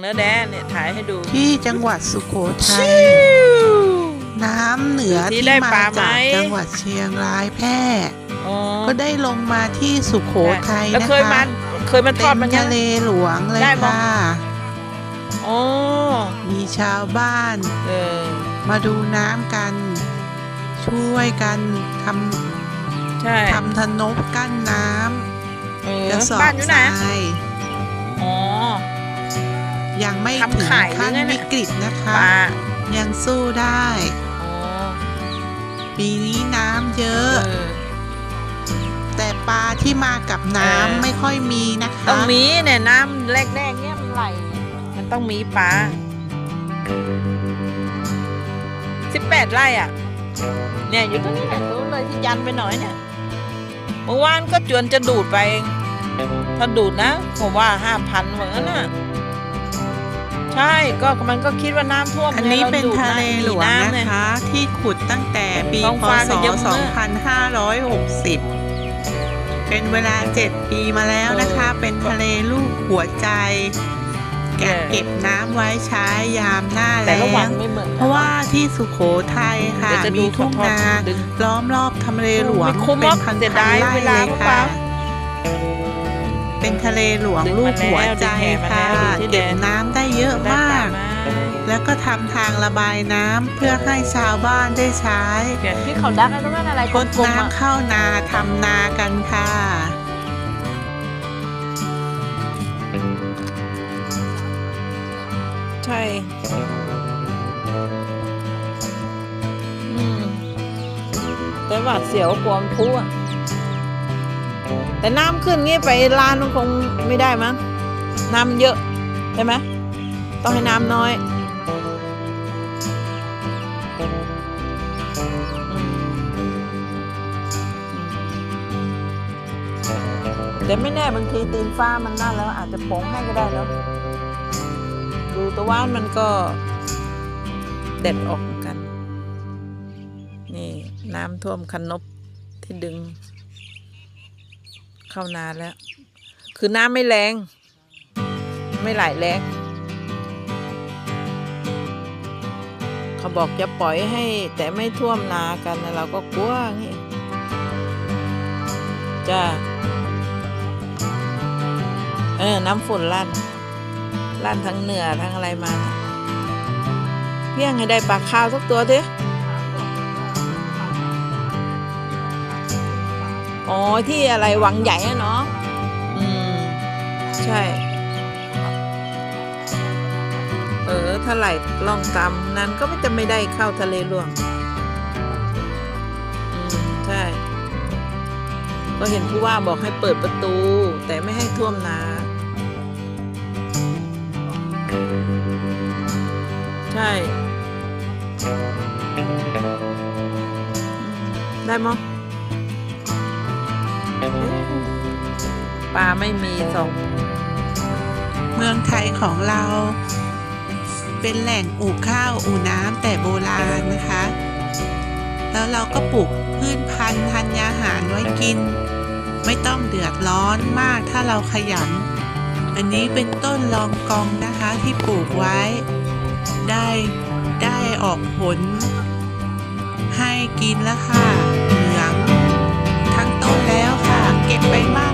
เนื้อแดนเนี่ยถ่ายให้ดูที่จังหวัดสุโขทัยน้ำเหนือที่ที่ได้มาปลาไหมจากจังหวัดเชียงรายแพร่อ๋อก็ได้ลงมาที่สุโขทัยแล้วนะเคยคะมันเคยมันทอดมันเป็นยังทะเลหลวงเลยได้มั้ค่ะอ๋อมีชาวบ้านเออมาดูน้ำกัน ช่วยกันทใช่ำทำทนบกั้นน้เออำกระสอบ้าบนอยู่ทไหนรายอ๋อ ยังไม่ทำถึงขายขั้นหรือไงเนี่ยวิกฤตนะคะปลายังสู้ได้อ๋อปีนี้น้ำเยเออะอแต่ปลาที่มากับน้ำเออไม่ค่อยมีนะคะต้องมีเนี่ยน้ำแรกๆเนี่ยมันไหลมันต้องมีปลาสิบแปดไร่อะ เนี่ยอยู่ตรงนี้แหละรู้เลยที่ยันไปหน่อยเนี่ยเมื่อวานก็จวนจะดูดไปเองถ้าดูดนะผมว่าห้าพันเหมือนกันน่ะ ใช่ก็มันก็คิดว่าน้ำท่วมอันนี้ไงราเป็นดูดทะเลหลวงำนะเนี่ยคะ ที่ขุดตั้งแต่ปีท้องพฟ้าศก็ยังมืด2560 เป็นเวลา 7 ปีมาแล้วนะคะ เป็นทะเลลูกหัวใจแกะเก็บน้ำไว้ใช้ยามหน้าแต่แล้ละวันงไม่เหมือนกันเพราะว่าที่สุโขทัยค่ะเดี๋ยวจะดูมีทุ่งนาขอโทษดึงล้อมรอบทะเลหลวงไม่คุ้มหรเป็อนกพันเสียๆดายไร่เวลาเลยเปล่าค่ะ เป็นทะเลหลวงดึงลูมากหัวแล้วใจดึงแหมาค่ะแล้วดูที่แดเก็บนน้ำได้เยอะได้มาปลากไหมแล้วก็ทำทางระบายน้ำเพื่อให้ชาวบ้านได้ใช้เปลี่ยนที่เขาดักไอ้ตรงนั้นอะไรพกดลมๆอะน้ำเข้านาทำนากันค่ะใช่อืมแต่หวาดเสียวกลัวมันพุอะ แต่น้ำขึ้นงี้ไปลานมันคงไม่ได้มั้งน้ำเยอะใช่ไหมต้องให้น้ำน้อยแต่ไม่แน่บางทีตีนฟ้ามันนั่นแล้วอาจจะโป่งให้ก็ได้แล้วดูตะวันมันก็เด็ดออกเหมือนกัน นี่น้ำท่วมคันนบที่ดึง เข้านานแล้ว คือน้ำไม่แรง ไม่ไหลแรง เขาบอกจะปล่อยให้แต่ไม่ท่วมนากันเราก็กลัวงี้จ้าเออ น้ำฝนลั่น ลั่นทั้งเหนือทั้งอะไรมาเพียงให้ได้ปลาข้าวสักตัวเถอะ อ๋อที่อะไรวังใหญ่อะเนาะอืม ใช่ เออถ้าไหลล่องตามนั้นก็ไม่จะไม่ได้เข้าทะเลหลวง อืม ใช่ ก็เห็นผู้ว่าบอกให้เปิดประตู แต่ไม่ให้ท่วมนาใช่อืมได้มั้ง ปลาไม่มีสองเมืองไทยของเรา เป็นแหล่งอู่ข้าวอู่น้ำแต่โบราณนะคะ แล้วเราก็ปลูกพืชพันธุ์ธัญญาหารไว้กิน ไม่ต้องเดือดร้อนมากถ้าเราขยัน อันนี้เป็นต้นลองกองนะคะที่ปลูกไว้ ได้ได้ออกผลให้กินแล้วค่ะ ก็บไปมาก